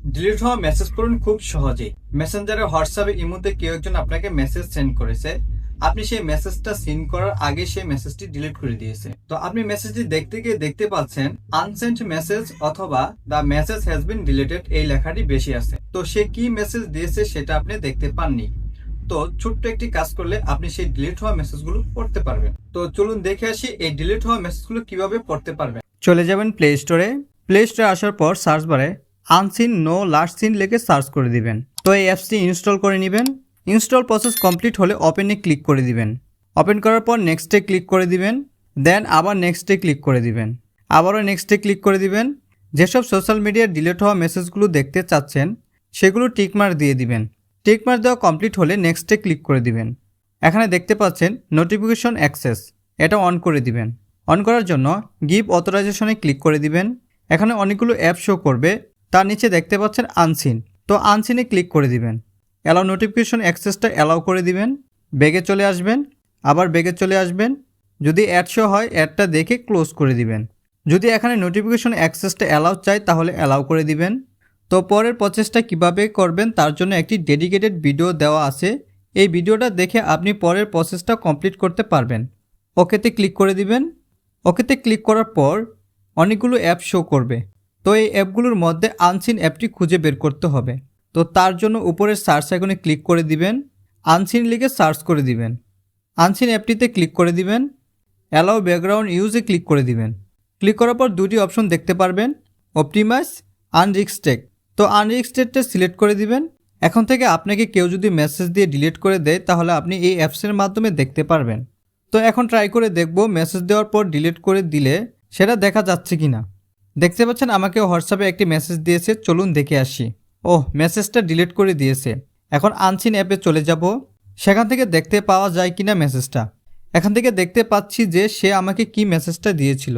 Delete হওয়া message করুন খুব সহজেই। মেসেঞ্জারে হোয়াটসঅ্যাপে ইমোতে কেউ একজন আপনাকে মেসেজ সেন্ড করেছে। আপনি সেই মেসেজটা সিন করার আগে সেই মেসেজটি ডিলিট করে দিয়েছে। তো আপনি মেসেজটি দেখতে গিয়ে দেখতে পাচ্ছেন আনসেন্ট মেসেজ অথবা the message has been deleted এই লেখাটি বেশি আছে। তো সে কি মেসেজ দিয়েছে সেটা আপনি দেখতে পাননি। তো ছোট্ট একটি কাজ করলে আপনি সেই ডিলিট হওয়া মেসেজগুলো পড়তে পারবেন। তো চলুন দেখে আসি এই ডিলিট হওয়া মেসেজগুলো কীভাবে পড়তে পারবেন। চলে যাবেন প্লে স্টোরে প্লে স্টোরে আসার পর সার্চ বারে আনসিন, নো লাস্ট সিন লিখে সার্চ করে দিবেন। তো এই অ্যাপসটি ইনস্টল করে নেবেন। ইনস্টল প্রসেস কমপ্লিট হলে ওপেনে ক্লিক করে দিবেন। ওপেন করার পর নেক্সটে ক্লিক করে দিবেন। দেন আবার নেক্সটে ক্লিক করে দিবেন। আবারও নেক্সটে ক্লিক করে দিবেন। যেসব সোশ্যাল মিডিয়ার ডিলিট হওয়া মেসেজগুলো দেখতে চাচ্ছেন, সেগুলো টিকমার দিয়ে দিবেন। টিকমার দেওয়া কমপ্লিট হলে নেক্সটে ক্লিক করে দিবেন। এখানে দেখতে পাচ্ছেন নোটিফিকেশন অ্যাক্সেস। এটা অন করে দিবেন। অন করার জন্য গিভ অথরাইজেশনে ক্লিক করে দিবেন। এখানে অনেকগুলো অ্যাপ শো করবে। তার নিচে দেখতে পাচ্ছেন আনসিন। তো আনসিনে ক্লিক করে দিবেন। অ্যালাউ নোটিফিকেশন অ্যাক্সেসটা অ্যালাউ করে দিবেন। বেগে চলে আসবেন। আবার বেগে চলে আসবেন। যদি অ্যাড শো হয়, অ্যাডটা দেখে ক্লোজ করে দিবেন। যদি এখানে নোটিফিকেশন অ্যাক্সেসটা অ্যালাউ চাই তাহলে অ্যালাউ করে দিবেন। তো পরের প্রসেসটা কীভাবে করবেন, তার জন্য একটি ডেডিকেটেড ভিডিও দেওয়া আছে। এই ভিডিওটা দেখে আপনি পরের প্রসেসটা কমপ্লিট করতে পারবেন। ওকেতে ক্লিক করে দিবেন। ওকেতে ক্লিক করার পর অনেকগুলো অ্যাপ শো করবে। তো এই অ্যাপগুলোর মধ্যে আনসিন অ্যাপটি খুঁজে বের করতে হবে। তো তার জন্য উপরের সার্চ আইকনে ক্লিক করে দিবেন, আনসিন লিখে সার্চ করে দিবেন। আনসিন অ্যাপটিতে ক্লিক করে দিবেন, অ্যালাউ ব্যাকগ্রাউন্ড ইউজে ক্লিক করে দিবেন। ক্লিক করার পর দুটি অপশন দেখতে পারবেন, অপটিমাইজ, আনরিক্সটেক। তো আনরিক্সটেকটা সিলেক্ট করে দিবেন। এখন থেকে আপনাকে কেউ যদি মেসেজ দিয়ে ডিলিট করে দেয়, তাহলে আপনি এই অ্যাপসের মাধ্যমে দেখতে পারবেন। তো এখন ট্রাই করে দেখব, মেসেজ দেওয়ার পর ডিলিট করে দিলে সেটা দেখা যাচ্ছে কি না দেখতে পাচ্ছেন আমাকে হোয়াটসঅ্যাপে একটি মেসেজ দিয়েছে, চলুন দেখে আসি। ও মেসেজটা ডিলিট করে দিয়েছে। এখন আনসিন অ্যাপে চলে যাব। সেখান থেকে দেখতে পাওয়া যায় কিনা মেসেজটা। এখান থেকে দেখতে পাচ্ছি যে সে আমাকে কি মেসেজটা দিয়েছিল।